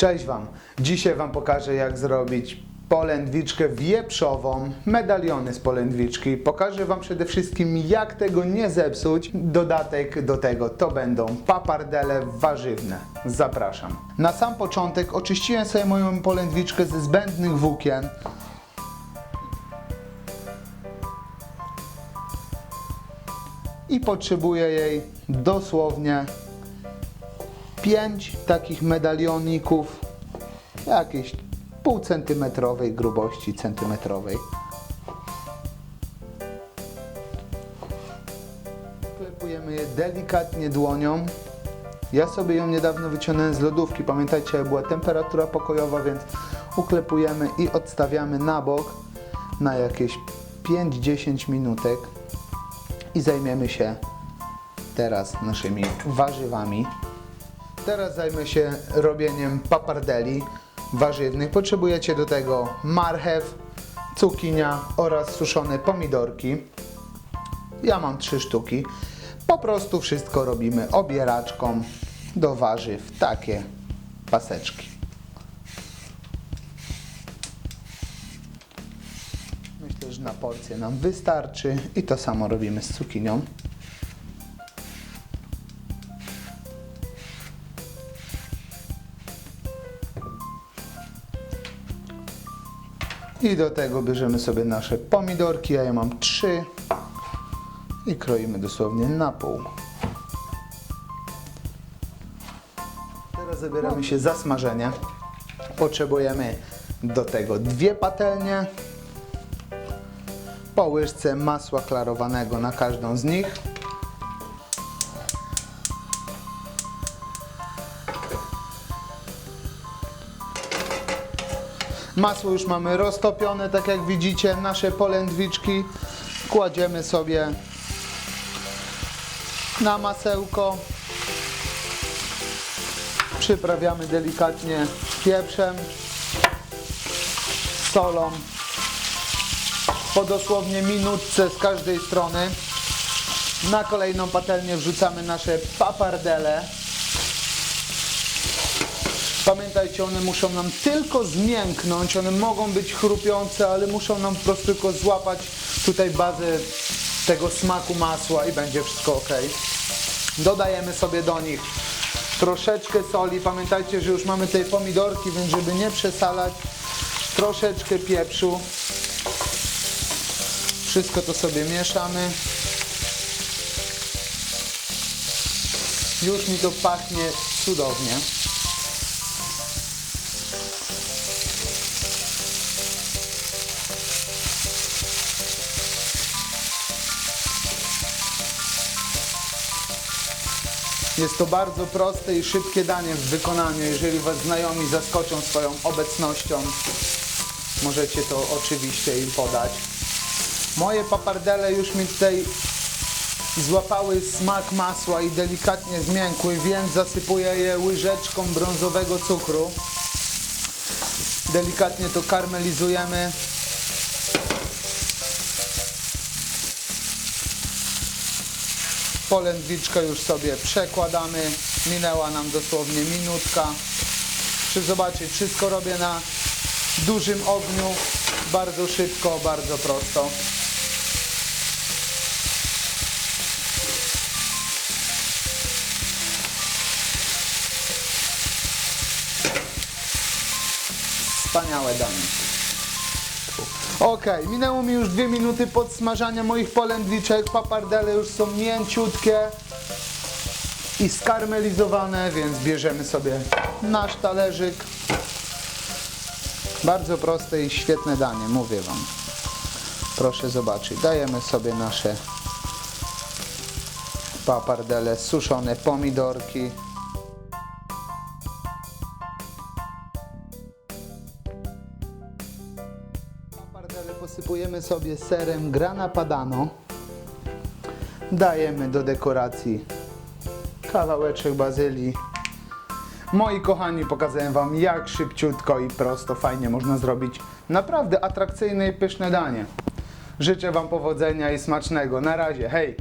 Cześć Wam! Dzisiaj Wam pokażę jak zrobić polędwiczkę wieprzową, medaliony z polędwiczki. Pokażę Wam przede wszystkim jak tego nie zepsuć. Dodatek do tego to będą papardele warzywne. Zapraszam. Na sam początek oczyściłem sobie moją polędwiczkę ze zbędnych włókien. I potrzebuję jej dosłownie 5 takich medalioników jakiejś pół centymetrowej grubości centymetrowej. Klepujemy je delikatnie dłonią. Ja sobie ją niedawno wyciągnąłem z lodówki. Pamiętajcie, była temperatura pokojowa, więc uklepujemy i odstawiamy na bok na jakieś 5-10 minutek i zajmiemy się teraz naszymi warzywami. Teraz zajmę się robieniem papardeli warzywnych. Potrzebujecie do tego marchew, cukinia oraz suszone pomidorki. Ja mam trzy sztuki. Po prostu wszystko robimy obieraczką do warzyw. Takie paseczki. Myślę, że na porcję nam wystarczy i to samo robimy z cukinią. I do tego bierzemy sobie nasze pomidorki, ja je mam trzy i kroimy dosłownie na pół. Teraz zabieramy się za smażenie. Potrzebujemy do tego dwie patelnie, po łyżce masła klarowanego na każdą z nich. Masło już mamy roztopione, tak jak widzicie, nasze polędwiczki kładziemy sobie na masełko. Przyprawiamy delikatnie pieprzem, solą. Po dosłownie minutce z każdej strony. Na kolejną patelnię wrzucamy nasze papardele. Pamiętajcie, one muszą nam tylko zmięknąć, one mogą być chrupiące, ale muszą nam po prostu tylko złapać tutaj bazę tego smaku masła i będzie wszystko ok. Dodajemy sobie do nich troszeczkę soli. Pamiętajcie, że już mamy tej pomidorki, więc żeby nie przesalać, troszeczkę pieprzu. Wszystko to sobie mieszamy. Już mi to pachnie cudownie. Jest to bardzo proste i szybkie danie w wykonaniu. Jeżeli Was znajomi zaskoczą swoją obecnością, możecie to oczywiście im podać. Moje papardele już mi tutaj złapały smak masła i delikatnie zmiękły, więc zasypuję je łyżeczką brązowego cukru. Delikatnie to karmelizujemy. Polędwiczkę już sobie przekładamy. Minęła nam dosłownie minutka. Czy zobaczyć, wszystko robię na dużym ogniu. Bardzo szybko, bardzo prosto. Wspaniałe danie. Ok, minęło mi już dwie minuty podsmażania moich polędwiczek. Papardele już są mięciutkie i skarmelizowane, więc bierzemy sobie nasz talerzyk. Bardzo proste i świetne danie, mówię Wam. Proszę zobaczyć. Dajemy sobie nasze papardele, suszone pomidorki. Posypujemy sobie serem grana padano. Dajemy do dekoracji kawałeczek bazylii. Moi kochani, pokazałem Wam jak szybciutko i prosto, fajnie można zrobić naprawdę atrakcyjne i pyszne danie. Życzę Wam powodzenia i smacznego. Na razie, hej!